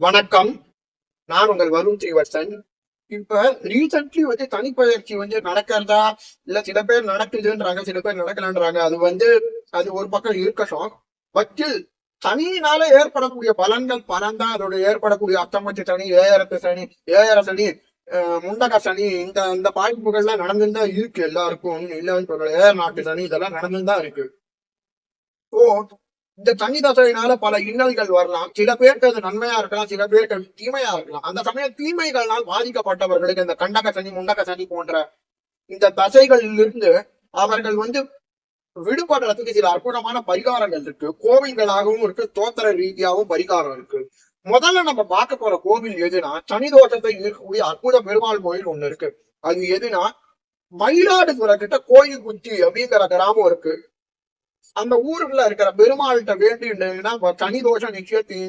வணக்கம். நான் உங்கள் வருண் ஸ்ரீவர்சன் இப்ப ரீசென்ட்லி வந்து தனிப்பயிற்சி வந்து நடக்கிறதா? இல்ல சில பேர் நடக்குதுன்றாங்க சில பேர் நடக்கலன்றாங்க. அது வந்து அது ஒரு பக்கம் இருக்கட்டும். பட்டில் சனியினால ஏற்படக்கூடிய பலன்கள் பலன்தான். அதோட ஏற்படக்கூடிய அத்தமச்சு சனி ஏழரத்து சனி ஏழர சனி முண்டக சனி இந்த இந்த பாதிப்புகள்லாம் நடந்துதான் இருக்கு எல்லாருக்கும். இல்லைன்னு சொல்ற ஏழ நாட்டு சனி இதெல்லாம் நடந்துதான் இருக்கு. ஓ இந்த தண்ணி தசையினால பல இன்னல்கள் வரலாம். சில பேருக்கு அது நன்மையா இருக்கலாம் சில பேருக்கு அது தீமையா இருக்கலாம். அந்த சமயம் தீமைகளால் பாதிக்கப்பட்டவர்களுக்கு இந்த கண்டக சனி முண்டக சனி போன்ற இந்த தசைகளில் இருந்து அவர்கள் வந்து விடுபடுறதுக்கு சில அற்புதமான பரிகாரங்கள் இருக்கு. கோவில்களாகவும் இருக்கு தோத்திர ரீதியாகவும் பரிகாரம் இருக்கு. முதல்ல நம்ம பார்க்க போற கோவில் எதுனா சனி தோஷத்தை இருக்கக்கூடிய அற்புத பெருமாள் கோயில் ஒண்ணு இருக்கு. அது எதுனா மயிலாடுதுறை கிட்ட கோயில் குச்சி அப்படிங்கிற கிராமம் இருக்கு. அந்த ஊருக்குள்ள இருக்கிற பெருமாள்கிட்ட வேண்டினா சனி தோஷம் நிச்சயம் தீ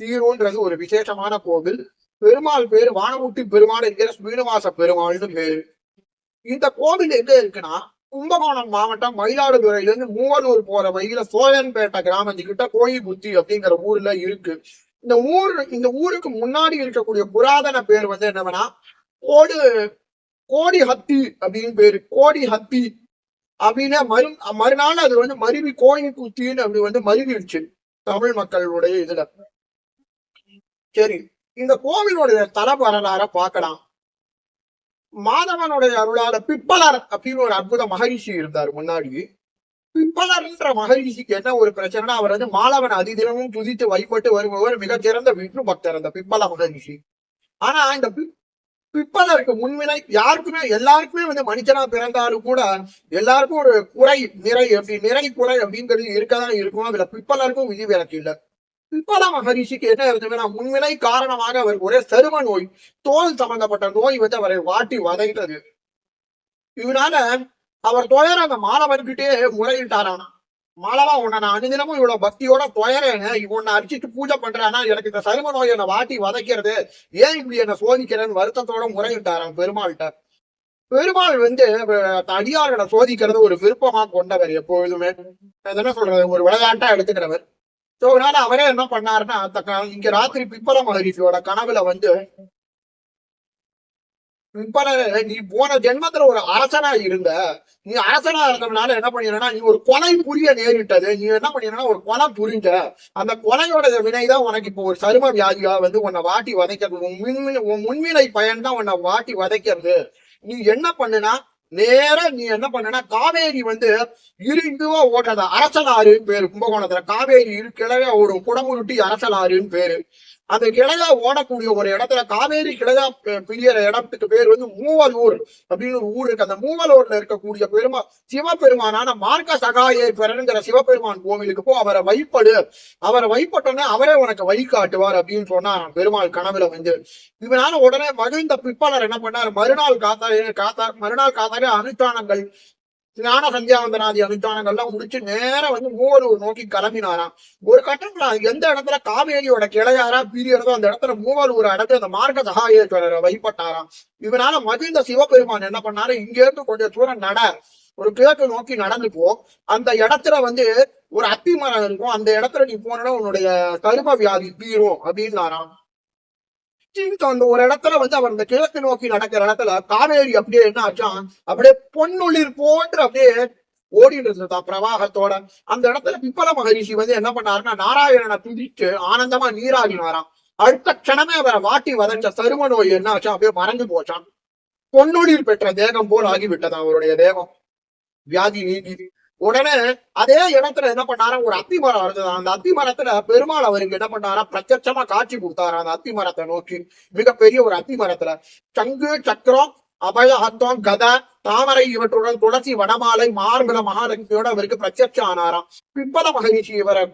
தீரும்ன்றது ஒரு விசேஷமான கோவில். பெருமாள் பேர் வானமுட்டி பெருமாள் என்கிற ஸ்ரீனிவாச பெருமாள்னு பேர். இந்த கோவில் எங்க இருக்குன்னா கும்பகோணம் மாவட்டம் மயிலாடுதுறையில இருந்து மூவலூர் போற வழியில சோழன்பேட்டை கிராமத்துக்கிட்ட கோயில் புத்தி அப்படிங்கிற ஊர்ல இருக்கு. இந்த ஊர் இந்த ஊருக்கு முன்னாடி இருக்கக்கூடிய புராதன பேர் வந்து என்னவென்னா கோடு கோடி ஹத்தி அப்படின்னு பேரு. கோடி ஹத்தி அப்படின்னா மறு மறுநாள் அது வந்து மருவி கோயில் குத்தின்னு அப்படி வந்து மருவிடுச்சு தமிழ் மக்களுடைய இதுல. சரி இந்த கோவிலுடைய தல வரலாற பார்க்கலாம். மாதவனுடைய அருளால பிப்பலர் அப்படின்னு ஒரு அற்புத மகரிஷி இருந்தார் முன்னாடி. பிப்பலர்ன்ற மகரிஷிக்கு என்ன ஒரு பிரச்சனைனா அவர் வந்து மாலவன் அதிதினமும் துதித்து வழிபட்டு வருபவர் மிகச்சிறந்த விஷ்ணு பக்தர் அந்த பிப்பல மகரிஷி. ஆனா இந்த இப்பதான் இருக்கு முன்வினை யாருக்குமே எல்லாருக்குமே வந்து மனுஷனா பிறந்தாலும் கூட எல்லாருக்கும் ஒரு குறை நிறை அப்படி நிறை குறை அப்படிங்கிறது இருக்கதான் இருக்கும். அதுல பிப்பலருக்கும் விதிவிலக்கு இல்லை. பிப்பல மகரிஷிக்கு என்ன இருந்ததுன்னா முன்வினை காரணமாக அவர் ஒரே சரும நோய் தோல் சம்பந்தப்பட்ட நோய் வந்து அவரை வாட்டி வதைத்தது. இதனால அவர் தோழர் அந்த மாலவன்கிட்டே முறையிட்டாராம். மாலவா உன்னை நான் அனுதினமும் இவ்வளவு பக்தியோட துயரேன்னு உன்னை அரிச்சிட்டு பூஜை பண்றேன்னா எனக்கு இந்த சரும நோய் என்னை வாட்டி வதைக்கிறது. ஏன் இப்படி என்ன சோதிக்கிறேன்னு வருத்தத்தோட முறையிட்டாராம் பெருமாள்கிட்ட. பெருமாள் வந்து அடியார்களை சோதிக்கிறது ஒரு விருப்பமா கொண்டவர் எப்பொழுதுமே. அது என்ன சொல்றது? ஒரு விளையாட்டா எடுத்துக்கிறவர். சோ அதனால அவரே என்ன பண்ணாருன்னா இங்க ராத்திரி பிப்பல மகரிஷியோட கனவுல வந்து நீ போன ஜென்மத்துல ஒரு அரசனா இருந்த. நீ அரசனா இருந்ததுனால என்ன பண்ணினா நீ ஒரு கொலை புரிய நேரிட்டது. நீ என்ன பண்ணினா ஒரு கொலை புரிஞ்ச. அந்த கொலையோட வினைதான் உனக்கு இப்போ ஒரு சரும வியாதியா வந்து உன்னை வாட்டி வதைக்கிறது. உன் முன்வினை உன் முன்வினை பயன் தான் உன்னை வாட்டி வதைக்கிறது. நீ என்ன பண்ணுனா நேரா நீ என்ன பண்ணனா காவேரி வந்து இருந்துவா இதுவா அரசலாறுன்னு பேரு கும்பகோணத்துல. காவேரி இரு ஒரு ஓடும். குடமுருட்டி அரசலாறுன்னு பேரு. அந்த கிளையா ஓடக்கூடிய ஒரு இடத்துல காவேரி கிளையா பிரியற இடத்துக்கு பேர் வந்து மூவலூர் அப்படின்னு ஒரு ஊர் இருக்கு. அந்த மூவலூர்ல இருக்கக்கூடிய பெருமா சிவபெருமானான மார்க்க சகாயேஸ்வரனுங்கிற சிவபெருமான் கோவிலுக்கு போ அவரை வைப்படு அவரை வைப்பட்டோன்னே அவரே உனக்கு வழி காட்டுவார் அப்படின்னு சொன்னா பெருமாள் கனவுல வந்து. இதனால உடனே மகிழ்ந்த பிற்பாளர் என்ன பண்ணார்? மறுநாள் காத்தாரு காத்தா மறுநாள் காத்தாரு அனுஷ்டானங்கள் ஞான சந்தியாவந்தனாதி அனுஷ்டானங்கள்லாம் முடிச்சு நேரம் வந்து மூவலூர் நோக்கி கிளம்பினாராம் ஒரு கட்டத்துல எந்த இடத்துல காவேரியோட கிளையாரா பீரியரதோ அந்த இடத்துல மூவலூர் இடத்துல அந்த மார்க்க சகாயேஸ்வரரை வைப்பட்டாராம் இதனால மகிழ்ந்த சிவபெருமான் என்ன பண்ணாரு? இங்க இருந்து கொஞ்சம் தூரம் நட. ஒரு கிழக்கு நோக்கி நடந்து போ. அந்த இடத்துல வந்து ஒரு அத்தி மரம் இருக்கும். அந்த இடத்துல நீ போனா உன்னுடைய கரும வியாதி தீரும் அப்படின்னாராம். அந்த ஒரு இடத்துல வந்து அவர் அந்த கிழக்கு நோக்கி நடக்கிற இடத்துல காவேரி அப்படியே என்ன ஆச்சான் அப்படியே பொன்னுளிர் போன்று அப்படியே ஓடிட்டு இருந்ததா பிரவாகத்தோட. அந்த இடத்துல பிப்பல மகரிஷி வந்து என்ன பண்ணாருன்னா நாராயணனை துதிச்சு ஆனந்தமா நீராடினாராம். அடுத்த க்ஷணமே அவரை வாட்டி வதஞ்ச சரும நோய் என்ன ஆச்சா? அப்படியே மறைஞ்சு போச்சான் பொன்னுளிர் பெற்ற தேகம் போல் ஆகிவிட்டதா அவருடைய தேகம். வியாதி நீதி. உடனே அதே இடத்துல என்ன பண்ணாரா? ஒரு அத்தி மரம் இருந்தது அந்த அத்தி மரத்துல பெருமாள் அவருக்கு என்ன பண்ணாரா? பிரத்யட்சமா காட்சி கொடுத்தாரா? அந்த அத்தி மரத்தை நோக்கி. மிகப்பெரிய ஒரு அத்தி மரத்துல. சங்கு சக்கரம் அபயஹத்தம் கதை தாமரை இவற்றுடன் துளசி வடமாலை மார்பல மகாலட்சுமியோட அவருக்கு பிரத்யட்சம் ஆனாராம். பிப்பல மகரிஷி இவரை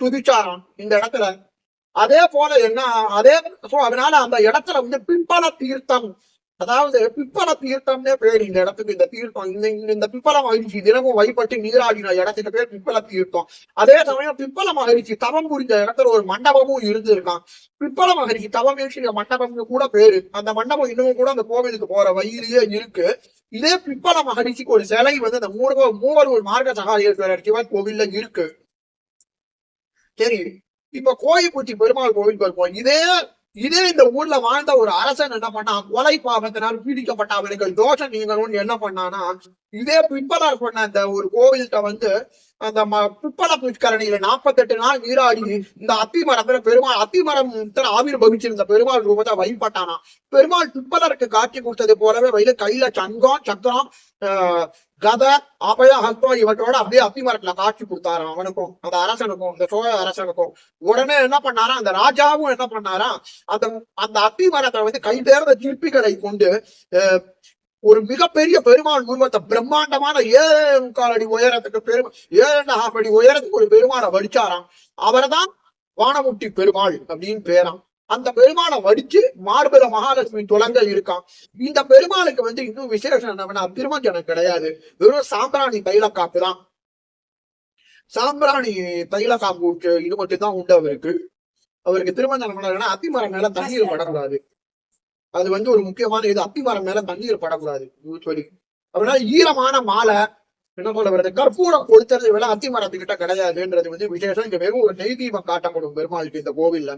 துதிச்சாராம் இந்த இடத்துல. அதே போல என்ன அதே சோ அதனால அந்த இடத்துல வந்து பிப்பல தீர்த்தம் அதாவது பிப்பல தீர்த்தம்னே பேர் இந்த இடத்துக்கு இந்த தீர்த்தம் இந்த இந்த- பிப்பல மகிழ்ச்சி தினமும் வழிபட்டு நீராடின இடத்துக்கு பேர் பிப்பல தீர்த்தம். அதே சமயம் பிப்பல மகிழ்ச்சி தவம் புரிஞ்ச இடத்துல ஒரு மண்டபமும் இருந்திருக்கான் பிப்பல மகிழ்ச்சி தவம் வீழ்ச்சிய மண்டபம்னு கூட பேரு. அந்த மண்டபம் இன்னமும் கூட அந்த கோவிலுக்கு போற வழியிலேயே இருக்கு. இதே பிப்பல மகரிஷிக்கு ஒரு சிலை வந்து அந்த மூணு மூவலூர் மார்க்க சகாயேஸ்வரர் சிவன் கோவில்ல இருக்கு. சரி இப்ப கோயம்புத்தி பெருமாள் கோவில் போயிருப்போம் இதே இதே இந்த ஊர்ல வாழ்ந்த ஒரு அரசன் என்ன பண்ணா கொலை பாவத்தினால் பீடிக்கப்பட்ட அவனுக்கு தோஷம் நீங்கணும்னு என்ன பண்ணானா இதே பிற்பலார் பண்ண அந்த ஒரு கோவில்கிட்ட வந்து அந்த ம- புஷ்கரணியில நாற்பத்தெட்டு நாள் நீராடி இந்த அத்தி மரத்துல பெருமாள் அத்தி மரம் ஆவிர் பவிச்சிருந்த பெருமாள் ரூபத்தை வழிபட்டானா. பெருமாள் பிற்பலருக்கு காட்சி கொடுத்தது போலவே வயல கையில சங்கம் சக்கரம் ஆஹ், கதை அபய ஹஸ்தம் இவற்றோட அப்படியே அத்திமரத்துல காட்சி கொடுத்தாராம் அவனுக்கும் அந்த அரசனுக்கும் இந்த சோழ அரசனுக்கும். உடனே என்ன பண்ணாரா அந்த ராஜாவும் என்ன பண்ணாரா அந்த அந்த அத்திமரத்தை வந்து கை தேர்ந்த சிற்பிகளை கொண்டு அஹ், ஒரு மிகப்பெரிய பெருமாள் உருவத்தை பிரம்மாண்டமான ஏழு முக்கால் அடி உயரத்துக்கு பெரும் ஏழு ஹாஃப் அடி உயரத்துக்கு ஒரு பெருமாளை வடிச்சாராம். அவர்தான் வானமுட்டி பெருமாள் அப்படின்னு பேராம். அந்த பெருமாளை வடிச்சு மார்பல மகாலட்சுமி துலங்க இருக்கான். இந்த பெருமாளுக்கு வந்து இன்னும் விசேஷம் என்னன்னா திருமஞ்சனம் கிடையாது. வெறும் சாம்பிராணி தைல காப்பு தான். சாம்பிராணி தைல காப்பு இது மட்டும் தான் உண்டு அவருக்கு அவருக்கு திருமஞ்சனம் பண்ணாருன்னா அத்திமரம் மேல தண்ணீர் படக்கூடாது. அது வந்து ஒரு முக்கியமான இது. அத்திமரம் மேல தண்ணீர் படக்கூடாது. சொல்லி. அப்படின்னா ஈரமான மாலை என்ன சொல்ல வருது கற்பூரம் கொடுத்தது விட அத்திமரத்துக்கிட்ட கிடையாதுன்றது வந்து விசேஷம். இங்க வெறும் ஒரு நெய் தீபம் காட்டப்படும் பெருமாளுக்கு இந்த கோவில்ல.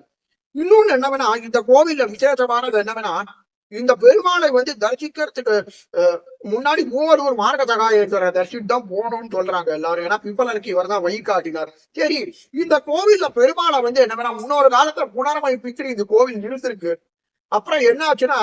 இன்னொன்னு என்னவென்னா இந்த கோவில்ல விசேஷமானது என்னவென்னா இந்த பெருமாளை வந்து தரிசிக்கிறதுக்கு அஹ், முன்னாடி ஒரு மார்க்க சகாயேஸ்வரர் தரிசிட்டு தான் போகணும்னு சொல்றாங்க எல்லாரும். ஏன்னா பிம்பலனுக்கு இவர் தான் வழிகாட்டினார் சரி இந்த கோவில்ல பெருமாளை வந்து என்னவென்னா முன்னொரு காலத்துல புனரமைப்பிச்சு இந்த கோவில் நிறுத்திருக்கு அப்புறம் என்ன ஆச்சுன்னா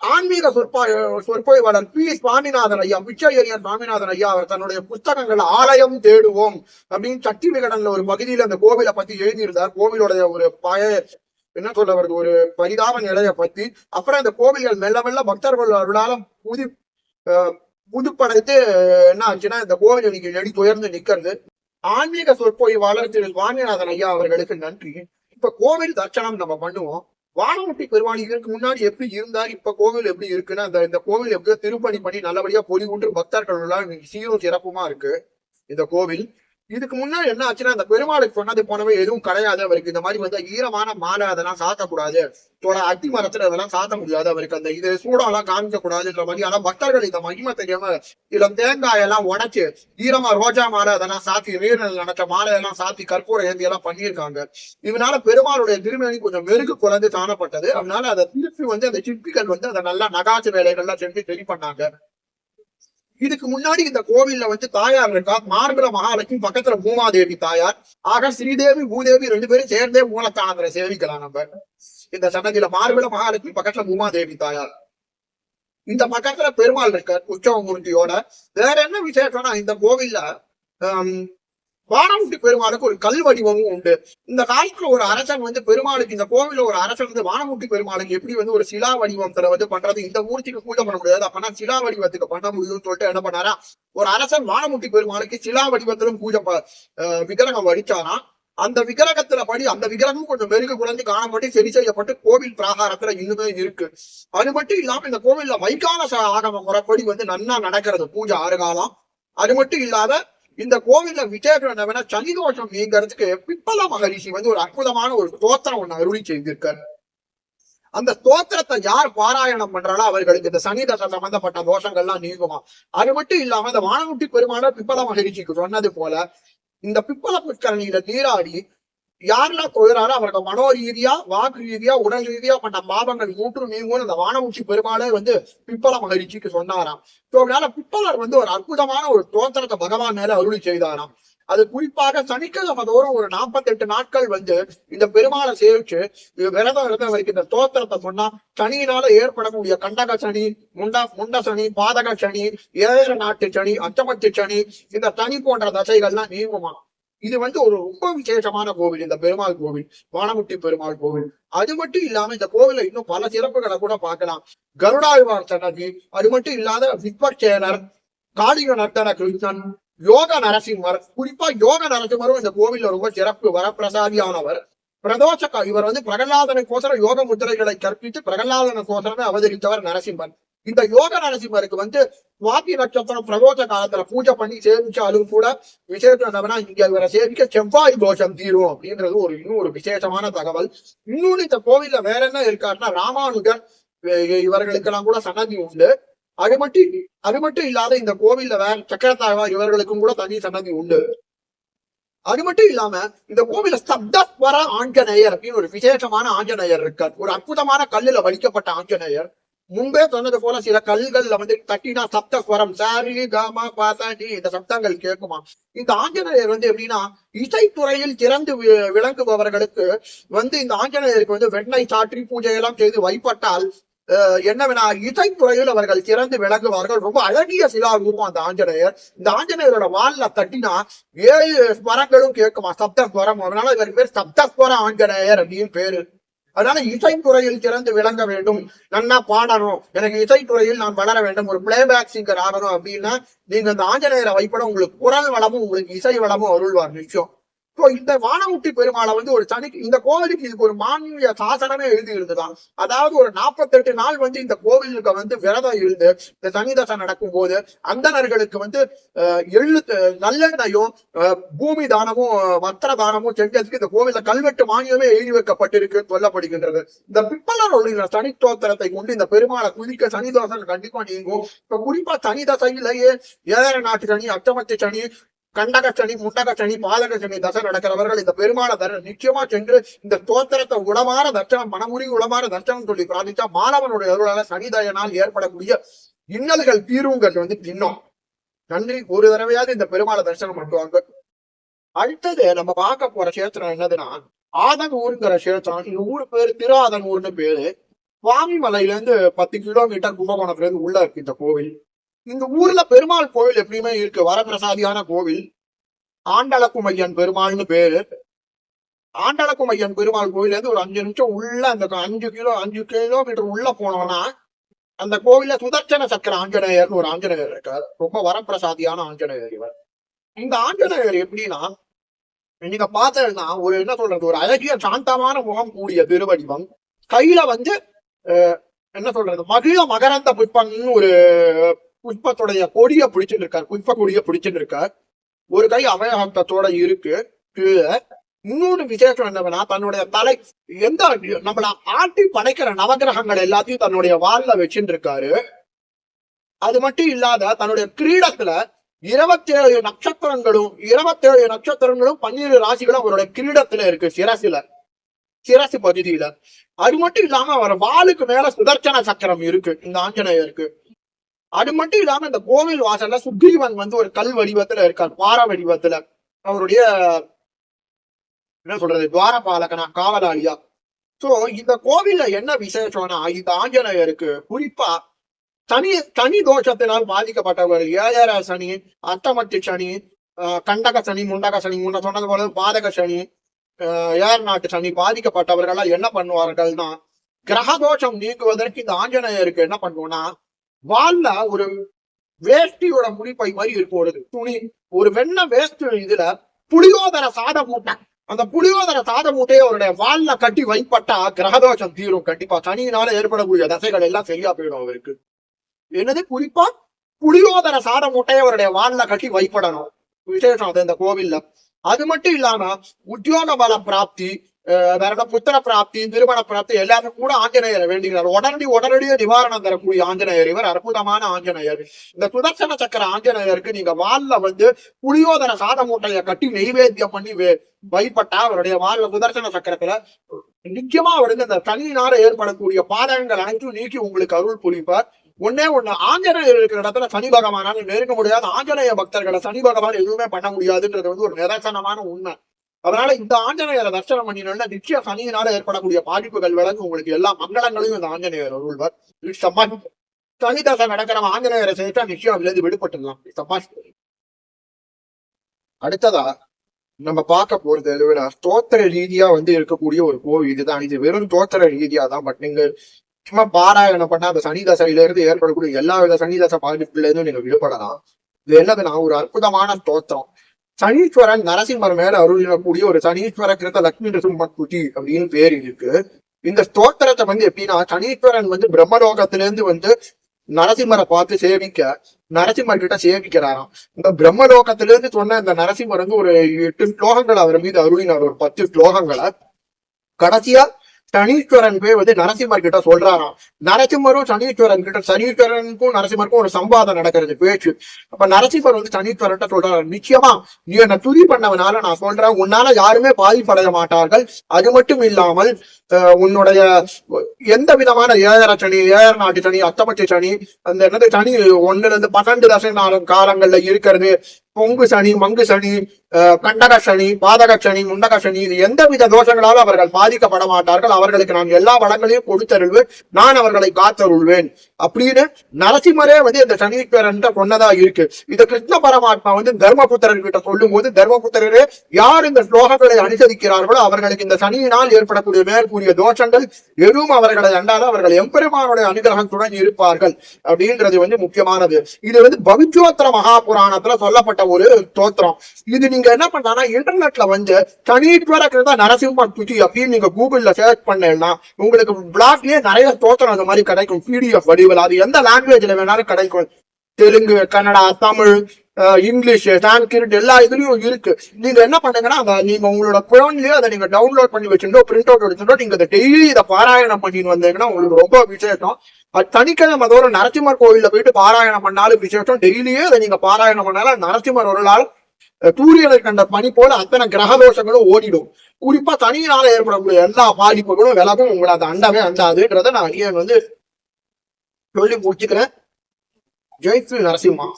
ஆன்மீக சொற்பா சொற்பொழிவாளர் பி. சுவாமிநாதன் ஐயா பிச்சையரியர் சுவாமிநாதன் ஐயா அவர் தன்னுடைய புத்தகங்கள் ஆலயம் தேடுவோம் அப்படின்னு சட்டி விகடன்ல ஒரு பகுதியில அந்த கோவிலை பத்தி எழுதியிருந்தார். கோவிலோடைய ஒரு பய என்ன சொல்ல வருது? ஒரு பரிதாப நிலையை பத்தி. அப்புறம் இந்த கோவில்கள் மெல்ல மெல்ல பக்தர்கள் அவர்களாலும் புது புதுப்படைத்து என்ன ஆச்சுன்னா இந்த கோவில் இன்னைக்கு நெடி துயர்ந்து நிக்கிறது. ஆன்மீக சொற்பொழிவாளர் திரு சுவாமிநாதன் ஐயா அவர்களுக்கு நன்றி. இப்ப கோவில் தர்ச்சனம் நம்ம பண்ணுவோம். வானவட்டி பெருமாள் இதற்கு முன்னாடி எப்படி இருந்தார் இப்ப கோவில் எப்படி இருக்குன்னா அந்த இந்த கோவில் எப்படியோ திருப்பணி பண்ணி நல்லபடியா பொலிவுன்று பக்தர்கள் எல்லாம் சீரும் சிறப்புமா இருக்கு. இந்த கோவில் இதுக்கு முன்னாடி என்ன ஆச்சுன்னா அந்த பெருமாளுக்கு சொன்னது போனவே எதுவும் கிடையாது அவருக்கு. இந்த மாதிரி வந்து ஈரமான மாலை அதெல்லாம் சாத்தக்கூடாது. தோட அத்தி மரத்துல அதெல்லாம் சாத்த முடியாது அவருக்கு. அந்த இது சூடெல்லாம் காமிக்க கூடாதுன்ற மாதிரி. ஆனா பக்தர்கள் இந்த மகிமை தெரியாம இதுல தேங்காய் எல்லாம் உடைச்சு ஈரமா ரோஜா மாலை அதெல்லாம் சாத்தி நீரில் நினைச்ச மாலை எல்லாம் சாத்தி கற்பூர ஏந்தி எல்லாம் பண்ணியிருக்காங்க. இதனால பெருமாளுடைய திருமணி கொஞ்சம் மெருகு குறைந்து காணப்பட்டது. அதனால அதை திருப்பி வந்து அந்த சிற்பிகள் வந்து அதை நல்லா நகாச்சு வேலைகள்லாம் செஞ்சு சரி பண்ணாங்க. இதுக்கு முன்னாடி இந்த கோவில்ல வந்து தாயார் இருக்கா? மார்பல மகாலட்சுமி பக்கத்துல பூமாதேவி தாயார். ஆக ஸ்ரீதேவி பூதேவி ரெண்டு பேரும் சேர்ந்தே மூலத்தானந்தரை சேவிக்கலாம் நம்ம. இந்த சன்னதியில மார்பல மகாலட்சுமி பக்கத்துல பூமாதேவி தாயார். இந்த பக்கத்துல பெருமாள் இருக்கார் உற்சவ மூர்த்தியோட வேற என்ன விசேஷம்னா இந்த கோவில்ல வானமுட்டி பெருமாளுக்கு ஒரு கல் வடிவமும் உண்டு. இந்த காலத்துல ஒரு அரசன் வந்து பெருமாளுக்கு இந்த கோவில ஒரு அரசன் வந்து வானமுட்டி பெருமாளுக்கு எப்படி வந்து ஒரு சிலா வடிவத்துல வந்து பண்றது? இந்த மூர்த்திக்கு பூஜை பண்ண முடியாது. அப்பனா சிலா வடிவத்துக்கு பண்ண முடியும்னு சொல்லிட்டு என்ன பண்ணாரா? ஒரு அரசன் வானமுட்டி பெருமாளுக்கு சிலா வடிவத்திலும் பூஜை விக்கிரகம் வடிச்சானா அந்த விக்கிரகத்துல படி அந்த விக்கிரகம் கொஞ்சம் மெருகு குறைந்து காணப்பட்டு சரி செய்யப்பட்டு கோவில் பிராகாரத்துல இன்னுமே இருக்கு. அது மட்டும் இல்லாம இந்த கோவில்ல வைகால ஆகம முறைப்படி வந்து நன்னா நடக்கிறது. பூஜை ஆறு காலம் அது மட்டும் இல்லாத இந்த கோவில்ல விசேஷம் சனி தோஷம் நீங்கிறதுக்கு பிப்பல மகரிஷி வந்து ஒரு அற்புதமான ஒரு ஸ்தோத்திரம் ஒண்ணு அருளி செய்திருக்கார். அந்த ஸ்தோத்திரத்தை யார் பாராயணம் பண்றாளோ அவர்களுக்கு இந்த சனி தசை சம்பந்தப்பட்ட தோஷங்கள்லாம் நீங்குமா? அது மட்டும் இல்லாம இந்த வானமுட்டி பெருமான பிப்பல மகரிஷிக்கு சொன்னது போல இந்த பிப்பல புஷ்கரணியில நீராடி யாரெல்லாம் தொழுறாரோ அவரோட மனோ ரீதியா வாக்கு ரீதியா உடல் ரீதியா பண்ண பாபங்கள் மூன்று நீங்கும் அந்த வானமுச்சி பெருமாளே வந்து பிப்பல மகிழ்ச்சிக்கு சொன்னாராம். ஸோ அதனால பிப்பலர் வந்து ஒரு அற்புதமான ஒரு தோத்திரத்தை பகவான் மேல அருளி செய்தாராம். அது குறிப்பாக சனிக்கிழமை தோறும் ஒரு நாற்பத்தெட்டு நாட்கள் வந்து இந்த பெருமாளை சேவிச்சு விரதம் விரதம் இருந்தவருக்கு இந்த தோத்திரத்தை சொன்னா சனியினால ஏற்படக்கூடிய கண்டக சனி முண்ட முண்ட சனி பாதக சனி ஏழ நாட்டு சனி அச்சமத்து சனி இந்த சனி போன்ற தசைகள்லாம் நீங்குமா இது வந்து ஒரு ரொம்ப விசேஷமான கோவில். இந்த பெருமாள் கோவில் வானமுட்டி பெருமாள் கோவில். அது மட்டும் இல்லாம இந்த கோவில இன்னும் பல சிறப்புகளை கூட பார்க்கலாம். கருடாழ்வார் சன்னதி அது மட்டும் இல்லாத விஸ்வக்சேனர் காளிக நர்த்தன கிருஷ்ணன் யோக நரசிம்மர். குறிப்பா யோக நரசிம்மரும் இந்த கோவில்ல ரொம்ப சிறப்பு வரப்பிரசாதியானவர். பிரதோஷ இவர் வந்து பிரகலாதனுக்கோசரம் யோக முத்திரைகளை கற்பித்து பிரகலாதனுக்கோசரமே அவதரித்தவர் நரசிம்மன். இந்த யோக நரசிம்மருக்கு வந்து சுவாதி நட்சத்திரம் பிரதோஷ காலத்துல பூஜை பண்ணி சேவிச்சாலும் கூட விசேஷம் என்னன்னா இங்க இவரை சேவிக்க செவ்வாய் தோஷம் தீரும் அப்படின்றது ஒரு இன்னும் ஒரு விசேஷமான தகவல். இன்னொன்னு இந்த கோவில்ல வேற என்ன இருக்காருன்னா ராமானுஜர் இவர்களுக்கு இவர்களுக்கெல்லாம் கூட சன்னதி உண்டு. அது மட்டும் அது மட்டும் இல்லாத இந்த கோவில்ல வேற சக்கரத்தாழ்வார் இவர்களுக்கும் கூட தனி சன்னதி உண்டு. அது மட்டும் இல்லாம இந்த கோவில ஸ்தப்தஸ்வர ஆஞ்சநேயர் அப்படின்னு ஒரு விசேஷமான ஆஞ்சநேயர் இருக்கார். ஒரு அற்புதமான கல்லுல வலிக்கப்பட்ட ஆஞ்சநேயர். முன்பே சொன்னது போல சில கல்கள்ல வந்து தட்டினா சப்தஸ்வரம் சாரி காமா பாசாடி இந்த சப்தங்கள் கேட்குமா? இந்த ஆஞ்சநேயர் வந்து எப்படின்னா இசைத்துறையில் சிறந்து வி- விளங்குபவர்களுக்கு வந்து இந்த ஆஞ்சநேயருக்கு வந்து வெண்ணெய் சாற்றி பூஜை எல்லாம் செய்து வைப்பட்டால் அஹ், என்னவெனா இசைத்துறையில் அவர்கள் சிறந்து விளங்குவார்கள். ரொம்ப அழகிய சிலா ரூபம் அந்த ஆஞ்சநேயர். இந்த ஆஞ்சநேயரோட வால்ல தட்டினா ஏழு ஸ்வரங்களும் கேட்குமா? சப்த ஸ்வரம் அதனால இவருக்கு பேர் சப்தஸ்வர ஆஞ்சநேயர் அப்படின்னு பேரு. அதனால இசைத்துறையில் சிறந்து விளங்க வேண்டும். நன்னா பாடணும். எனக்கு இசைத்துறையில் நான் வளர வேண்டும். ஒரு பிளேபேக் சிங்கர் ஆகணும் அப்படின்னா நீங்க அந்த ஆஞ்சநேயரை வைப்பட உங்களுக்கு குரல் வளமும் உங்களுக்கு இசை வளமும் அருள்வார். நிச்சயம். இப்போ இந்த வானமுட்டி பெருமாளை வந்து ஒரு சனி இந்த கோவிலுக்கு இதுக்கு ஒரு மாநில சாசனமே எழுதி இருந்துதான் அதாவது ஒரு நாற்பத்தெட்டு நாள் வந்து இந்த கோவிலுக்கு வந்து விரதம் இருந்து இந்த சனிதசை நடக்கும் போது அந்தணர்களுக்கு வந்து அஹ், எள்ளு அஹ், பூமி தானமும் அஹ், வஸ்திர தானமும் செஞ்சதுக்கு இந்த கோவில கல்வெட்டு மானியமே எழுதி வைக்கப்பட்டிருக்கு சொல்லப்படுகின்றது. இந்த பிப்பலர் உள்ள சனி தோத்திரத்தை கொண்டு இந்த பெருமாளை குதிக்க சனி தோசம் கண்டிப்பா நீங்கும். இப்ப குறிப்பா சனி தசையிலேயே ஏழரை நாட்டு சனி அட்டமத்து சனி கண்டக சனி முண்டக சனி பாலக சனி தசை நடக்கிறவர்கள் இந்த பெருமாளை தர நிச்சயமா சென்று இந்த தோத்திரத்தை உளமாற தர்சனம் மனமுறி உளமாற தர்சனம் சொல்லி பிரார்த்திச்சா மாணவனுடைய அருளால சனிதயனால் ஏற்படக்கூடிய இன்னல்கள் தீர்வுங்கிறது வந்து தின்னும். நன்றி. ஒரு தடவையாவது இந்த பெருமாளை தரிசனம் பண்ணுவாங்க. அடுத்தது நம்ம பார்க்க போற சேத்திரம் என்னதுன்னா ஆதனூருங்கிற சேத்திரம் இந்த ஊர் பேரு திராதனூர்னு பேரு. சுவாமி மலையில இருந்து பத்து கிலோமீட்டர் கும்பகோணத்துல இருந்து உள்ள இருக்கு இந்த கோவில். இந்த ஊர்ல பெருமாள் கோவில் எப்படியுமே இருக்கு. வரப்பிரசாதியான கோவில். ஆண்டளக்குமையன் பெருமாள்னு பேரு. ஆண்டளக்குமையன் பெருமாள் கோவில் இருந்து ஒரு அஞ்சு நிமிஷம் உள்ள அந்த அஞ்சு கிலோ அஞ்சு கிலோமீட்டர் உள்ள போனோம்னா அந்த கோவில்ல சுதர்சன சக்கர ஆஞ்சநேயர்னு ஒரு ஆஞ்சநேயர் இருக்கார். ரொம்ப வரப்பிரசாதியான ஆஞ்சநேயர் இவர். இந்த ஆஞ்சநேயர் எப்படின்னா நீங்க பார்த்ததுன்னா ஒரு என்ன சொல்றது ஒரு அழகிய சாந்தமான முகம் கூடிய திருவடிவம். கையில வந்து என்ன சொல்றது மகிழ மகரந்த புஷ்பம்னு ஒரு புஷ்பத்துடைய கொடிய பிடிச்சிட்டு இருக்கார் புஷ்ப கொடிய பிடிச்சிட்டு இருக்கார் ஒரு கை அபயஹஸ்தத்தோட இருக்கு. கீழே இன்னொரு விசேஷம் என்னவென்னா தன்னுடைய தலை எந்த நம்மள ஆட்டி படைக்கிற நவகிரகங்கள் எல்லாத்தையும் தன்னுடைய வால்ல வச்சுட்டு இருக்காரு அது மட்டும் இல்லாத தன்னுடைய கிரீடத்துல இருபத்தேழு நட்சத்திரங்களும் இருபத்தேழு நட்சத்திரங்களும் பன்னிரு ராசிகளும் அவருடைய கிரீடத்துல இருக்கு சிரசில. சிரசு பகுதியில. அது மட்டும் இல்லாம அவர் வாளுக்கு மேல சுதர்சன சக்கரம் இருக்கு இந்த ஆஞ்சநேயருக்கு. அது மட்டும் இல்லாம இந்த கோவில் வாசல்ல சுக்ரீவன் வந்து ஒரு கல் வடிவத்துல இருக்கார். பார வடிவத்துல. அவருடைய என்ன சொல்றது துவாரபாலகனா காவலாளியா. சோ இந்த கோவில்ல என்ன விசேஷம்னா இந்த ஆஞ்சநேயருக்கு குறிப்பா தனி தனி தோஷத்தினால் பாதிக்கப்பட்டவர் ஏழர சனி அத்தமட்டி சனி ஆஹ் கண்டக சனி முண்டக சனி முன்ன சொன்னது போல பாதக சனி ஆஹ் ஏர் நாட்டு சனி பாதிக்கப்பட்டவர்கள் என்ன பண்ணுவார்கள்னா கிரக தோஷம் நீக்குவதற்கு இந்த ஆஞ்சநேயருக்கு என்ன பண்ணுவோம்னா வால்ல ஒரு வேஷ்டியோட முடிப்பை மாதிரி இருக்கும் ஒரு துணி. ஒரு வெண்ண வேஸ்ட் இதுல புளியோதர சாத மூட்டை. அந்த புளியோதர சாத மூட்டையை அவருடைய வால்ல கட்டி வைப்பட்டா கிரகதோஷம் தீரும் கண்டிப்பா. சனியினால ஏற்படக்கூடிய தசைகள் எல்லாம் சரியா போயிடும் அவருக்கு. என்னது? குறிப்பா புளியோதர சாத மூட்டையை அவருடைய வால்ல கட்டி வைப்படணும். விசேஷம் அது இந்த கோவில்ல. அது மட்டும் இல்லாம உத்தியோக பல பிராப்தி வேற புத்திர பிராப்தி திருமண பிராப்தி எல்லாமே கூட ஆஞ்சநேயரை வேண்டுகிறார் உடனடி உடனடியே நிவாரணம் தரக்கூடிய ஆஞ்சநேயர் இவர் அற்புதமான ஆஞ்சநேயர் இந்த சுதர்சன சக்கர ஆஞ்சநேயருக்கு நீங்க வால்ல வந்து புளியோதர சாத மூட்டையை கட்டி நெய்வேத்தியம் பண்ணி வழிபட்டா அவருடைய வால்ல சுதர்சன சக்கரத்துல நிச்சயமா அவருக்கு இந்த தனியினார ஏற்படக்கூடிய பாதகங்கள் அனைத்தும் நீக்கி உங்களுக்கு அருள் புரிப்பார் ஒன்னே ஒண்ணு ஆஞ்சநேயர் இருக்கிற இடத்துல சனி பகவானால நெருங்க முடியாது ஆஞ்சநேய பக்தர்களை சனி பகவான் எதுவுமே பண்ண முடியாதுன்றது வந்து ஒரு நிதர்சனமான உண்மை அதனால இந்த ஆஞ்சநேயரை தரிசனம் பண்ணினோம்னா நிச்சயம் சனியினால ஏற்படக்கூடிய பாதிப்புகள் விலங்கு உங்களுக்கு எல்லா மங்களங்களையும் இந்த ஆஞ்சநேயர் அருள்வார். இது சமாதி சனி நடக்கிற ஆஞ்சநேயரை சேர்த்தா நிச்சயம் அதுல இருந்து விடுபட்டுடலாம் அடுத்ததா நம்ம பார்க்க போறது எதுவுனா ஸ்தோத்திர ரீதியா வந்து இருக்கக்கூடிய ஒரு கோவில் இதுதான். இது வெறும் தோத்திர ரீதியா தான் பட் நீங்க சும்மா பாராயணம் பண்ணா அந்த சனிதசையில இருந்து ஏற்படக்கூடிய எல்லா வித சனிதசை பாதிப்புல இருந்தும் நீங்க விடுபடலாம். இது என்னதுன்னா ஒரு அற்புதமான ஸ்தோத்திரம். சனீஸ்வரன் நரசிம்மர் மேல அருளிடக்கூடிய ஒரு சனீஸ்வர கிருத்த லட்சுமி நரசிம்மக்குட்டி அப்படின்னு பேர் இருக்கு. இந்த ஸ்தோத்திரத்தை வந்து எப்படின்னா சனீஸ்வரன் வந்து பிரம்மலோகத்திலேருந்து வந்து நரசிம்மரை பார்த்து சேவிக்க நரசிம்மர் கிட்ட சேவிக்கிறாராம். இந்த பிரம்மலோகத்திலிருந்து சொன்ன இந்த நரசிம்மர் வந்து ஒரு எட்டு ஸ்லோகங்கள் அவர் மீது அருளினார் ஒரு பத்து ஸ்லோகங்களை. கடைசியா சனீஸ்வரன் போய் வந்து நரசிம்மர் கிட்ட சொல்றாராம். நரசிம்மரும் சனீஸ்வரன் கிட்ட சனீஸ்வரனுக்கும் நரசிம்மருக்கும் ஒரு சம்பாதம் நடக்கிறது பேச்சு. அப்ப நரசிம்மர் வந்து சனீஸ்வரன் சொல்றாரு நிச்சயமா நீ என்ன துதி பண்ணவனால நான் சொல்றேன் உன்னால யாருமே பாதிப்படைய மாட்டார்கள். அது மட்டும் இல்லாமல் உன்னுடைய எந்த விதமான ஏழர சனி ஏழர நாட்டு சனி அத்தமச்சு சனி அந்த என்னது சனி ஒண்ணுல இருந்து பன்னெண்டு தசை நாலு காலங்கள்ல இருக்கிறது. பொங்கு சனி மங்கு சனி கண்டக சனி பாதக சனி முண்டக சனி இது எந்தவித தோஷங்களாலும் அவர்கள் பாதிக்கப்பட மாட்டார்கள் அவர்களுக்கு நான் எல்லா வளங்களையும் கொடுத்தருள்வேன். நான் அவர்களை காத்தருள்வேன். அப்படின்னு நரசிம்மரே வந்து இந்த சனீஸ்வரன் சொன்னதா இருக்கு. இது கிருஷ்ண பரமாத்மா வந்து தர்மபுத்திரன் கிட்ட சொல்லும் போது தர்மபுத்திரரே யார் இந்த ஸ்லோகங்களை அனுசரிக்கிறார்களோ அவர்களுக்கு இந்த சனியினால் ஏற்படக்கூடிய மேற்கூறிய தோஷங்கள் எதுவும் அவர்களை அண்டாத அவர்கள் எம்பெருமானுடைய அனுகிரகத்துடன் இருப்பார்கள். அப்படின்றது வந்து முக்கியமானது. இது வந்து பவிச்சோத்திர மகாபுராணத்துல சொல்லப்பட்ட ஒரு தோத்திரம் இது நீங்க என்ன பண்ணா இன்டர்நெட்ல வந்து சனீஸ்வர கிருத நரசிம்மன் துதி அப்படின்னு நீங்க கூகுள்ல சர்ச் பண்ணீங்கன்னா உங்களுக்கு பிளாக்லயே நிறைய தோத்திரம் அந்த மாதிரி கிடைக்கும். பிடிஎஃப் வடிவில் அது எந்த லாங்குவேஜ்ல வேணாலும் கிடைக்கும். தெலுங்கு கன்னடா தமிழ் இங்கிலீஷ் சான்ஸ்கிரிட் எல்லா இதுலயும் இருக்கு. நீங்க என்ன பண்ணுங்கன்னா அதை நீங்க உங்களோட குழந்தையோ அதை நீங்க டவுன்லோட் பண்ணி வச்சுட்டோ பிரிண்ட் அவுட் எடுத்துட்டோ நீங்க அதை டெய்லி இதை பாராயணம் பண்ணிட்டு வந்தீங்கன்னா உங்களுக்கு ரொம்ப விசேஷம். அது சனிக்கிழமை தோறும் நரசிம்மர் கோயில்ல போயிட்டு பாராயணம் பண்ணாலும் விசேஷம். டெய்லியே அதை நீங்க பாராயணம் பண்ணாலும் நரசிம்மர் ஒரு நாள் சூரியனை கண்ட பனி போல அத்தனை கிரக தோஷங்களும் ஓடிடும். குறிப்பா தனியினால ஏற்படக்கூடிய எல்லா பாதிப்புகளும் விலகும் உங்களை அதை அண்டவே அண்டாதுன்றத நான் ஏன் வந்து சொல்லி முடிச்சுக்கிறேன். ஜெய் ஸ்ரீ நரசிம்மா.